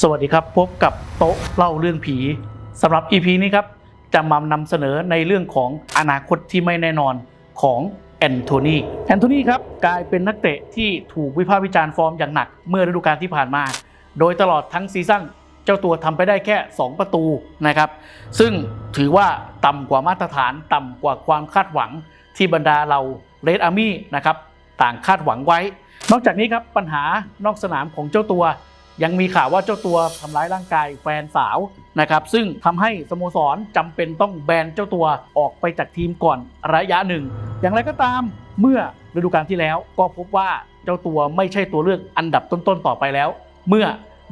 สวัสดีครับพบกับโต๊ะเล่าเรื่องผีสำหรับ EP นี้ครับ จะมานำเสนอในเรื่องของอนาคตที่ไม่แน่นอนของแอนโทนีแอนโทนีครับกลายเป็นนักเตะที่ถูกวิพากษ์วิจารณ์ฟอร์มอย่างหนักเมื่อฤดูกาลที่ผ่านมา โดยตลอดทั้งซีซั่นเจ้าตัวทำไปได้แค่ 2 ประตูนะครับ ซึ่งถือว่าต่ำกว่ามาตรฐานต่ำกว่าความคาดหวังที่บรรดาเราเรดอาร์มี่นะครับต่างคาดหวังไว้ นอกจากนี้ครับปัญหานอกสนามของเจ้าตัว ยังมีข่าวว่าเจ้าตัวทำร้ายร่างกายแฟนสาวนะครับซึ่งทำให้สโมสรจำเป็นต้องแบนเจ้าตัวออกไปจากทีมก่อนระยะหนึ่ง อย่างไรก็ตามเมื่อฤดูกาลที่แล้วก็พบว่าเจ้าตัวไม่ใช่ตัวเลือกอันดับต้นๆต่อไปแล้ว เมื่อ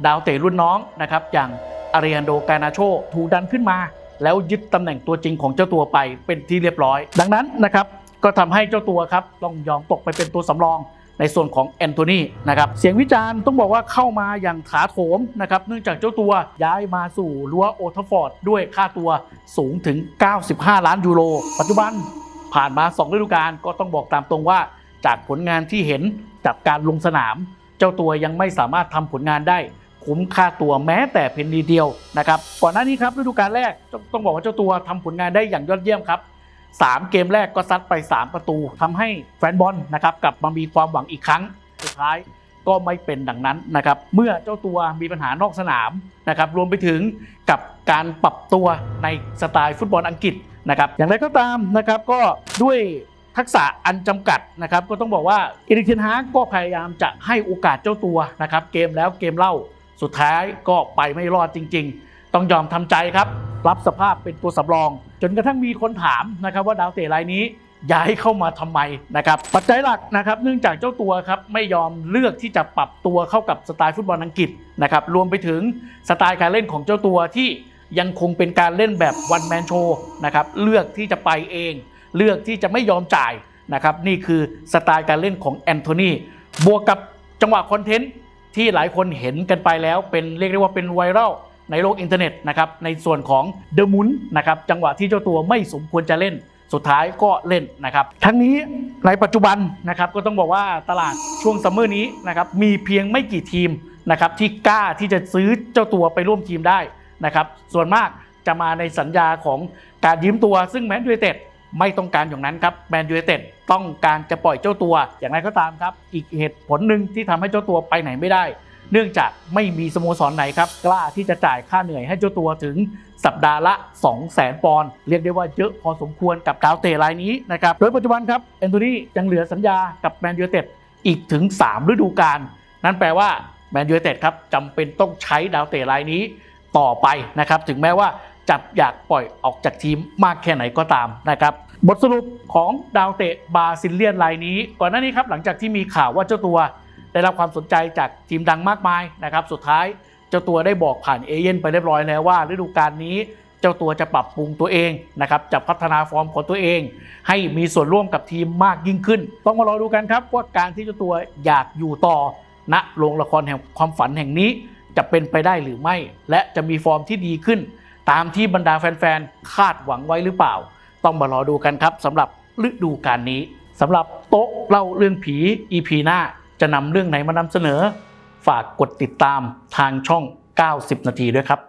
ดาวเตะรุ่นน้องนะครับอย่างอาริอันโดกานาโชถูกดันขึ้นมา แล้วยึดตำแหน่งตัวจริงของเจ้าตัวไปเป็นที่เรียบร้อย ดังนั้นนะครับก็ทำให้เจ้าตัวครับต้องยอมตกไปเป็นตัวสำรอง ในส่วนของแอนโทนีนะครับเสียงวิจารณ์ต้องบอกว่าเข้ามาอย่างถาโถมนะครับเนื่องจากเจ้าตัวย้ายมาสู่รั้วโอทัฟอร์ดด้วยค่าตัวสูงถึง 95 ล้านยูโร ปัจจุบันผ่านมา2ฤดูกาลก็ต้องบอกตามตรงว่า จากผลงานที่เห็นจากการลงสนาม เจ้าตัวยังไม่สามารถทำผลงานได้คุ้มค่าตัวแม้แต่เพียงนิดเดียวนะครับก่อนหน้านี้ครับฤดูกาลแรกต้องต้องบอกว่าเจ้าตัวทำผลงานได้อย่างยอดเยี่ยมครับ 3 เกมแรกก็ซัดไป 3 ประตูทำให้แฟนบอลนะครับกลับมามีความหวังอีกครั้งสุดท้ายก็ไม่เป็นดังนั้นนะครับ เมื่อเจ้าตัวมีปัญหานอกสนามนะครับ รวมไปถึงกับการปรับตัวในสไตล์ฟุตบอลอังกฤษนะครับ อย่างไรก็ตามนะครับก็ด้วยทักษะอันจำกัดนะครับ ก็ต้องบอกว่าเอริกเทนฮากก็พยายามจะให้โอกาสเจ้าตัวนะครับ เกมแล้วเกมเล่าสุดท้ายก็ไปไม่รอดจริง ๆ ต้องยอมทำใจครับ รับสภาพเป็นตัวสำรอง จนกระทั่งมีคนถามนะครับว่าดาวเตะรายนี้ย้ายเข้ามาทำไมนะครับปัจจัยหลักนะครับเนื่องจากเจ้าตัวครับไม่ยอมเลือกที่จะปรับตัวเข้ากับสไตล์ฟุตบอลอังกฤษนะครับรวมไปถึงสไตล์การเล่นของเจ้าตัวที่ยังคงเป็นการเล่นแบบวันแมนโชนะครับเลือกที่จะไปเอง เลือกที่จะไม่ยอมจ่ายนะครับนี่คือสไตล์การเล่นของแอนโทนีบวกกับจังหวะคอนเทนต์ที่หลายคนเห็นกันไปแล้วเป็นเรียกได้ว่าเป็นไวรัล ในโลกอินเทอร์เน็ตนะครับในส่วนของเดอะมุนนะครับจังหวะที่เจ้าตัวไม่สมควรจะเล่น สุดท้ายก็เล่นนะครับ ทั้งนี้ในปัจจุบันนะครับก็ต้องบอกว่าตลาดช่วงซัมเมอร์นี้นะครับมีเพียงไม่กี่ทีมนะครับที่กล้าที่จะซื้อเจ้าตัวไปร่วมทีมได้นะครับส่วนมากจะมาในสัญญาของการยืมตัวซึ่งแมนยูไนเต็ดไม่ต้องการอย่างนั้นครับแมนยูไนเต็ดต้องการจะปล่อยเจ้าตัว อย่างไรก็ตามครับ อีกเหตุผลหนึ่งที่ทำให้เจ้าตัวไปไหนไม่ได้ เนื่องจากไม่มีสโมสรไหนครับกล้าที่จะจ่ายค่าเหนื่อยให้เจ้าตัวถึงสัปดาห์ละ 2 0 0 0 0 0 ปอนด์เรียกได้ว่าเยอะพอสมควรกับดาวเตะรายนี้นะครับโดยปัจจุบันครับแอนโทนียังเหลือสัญญากับแมนยูเต็ดอีกถึง 3 ฤดูกาลนั่นแปลว่าแมนยูเต็ดครับจำเป็นต้องใช้ดาวเตะรายนี้ต่อไปนะครับถึงแม้ว่าจะอยากปล่อยออกจากทีมมากแค่ไหนก็ตามนะครับบทสรุปของดาวเตะบาซิลเลียนรายนี้ ก่อนหน้านี้ครับหลังจากที่มีข่าวว่าเจ้าตัว ได้รับความสนใจจากทีมดังมากมายนะครับ สุดท้ายเจ้าตัวได้บอกผ่านเอเย่นไปเรียบร้อยแล้วว่าฤดูกาลนี้เจ้าตัวจะปรับปรุงตัวเองนะครับจะพัฒนาฟอร์มของตัวเอง ให้มีส่วนร่วมกับทีมมากยิ่งขึ้น ต้องมารอดูกันครับว่าการที่เจ้าตัวอยากอยู่ต่อณโรงละครแห่งความฝันแห่งนี้จะเป็นไปได้หรือไม่ และจะมีฟอร์มที่ดีขึ้น ตามที่บรรดาแฟนๆคาดหวังไว้หรือเปล่า ต้องมารอดูกันครับสำหรับฤดูกาลนี้สำหรับโต๊ะเล่าเรื่องผี EP หน้า จะนำเรื่องไหนมานำเสนอ ฝากกดติดตามทางช่อง 90 นาทีด้วยครับ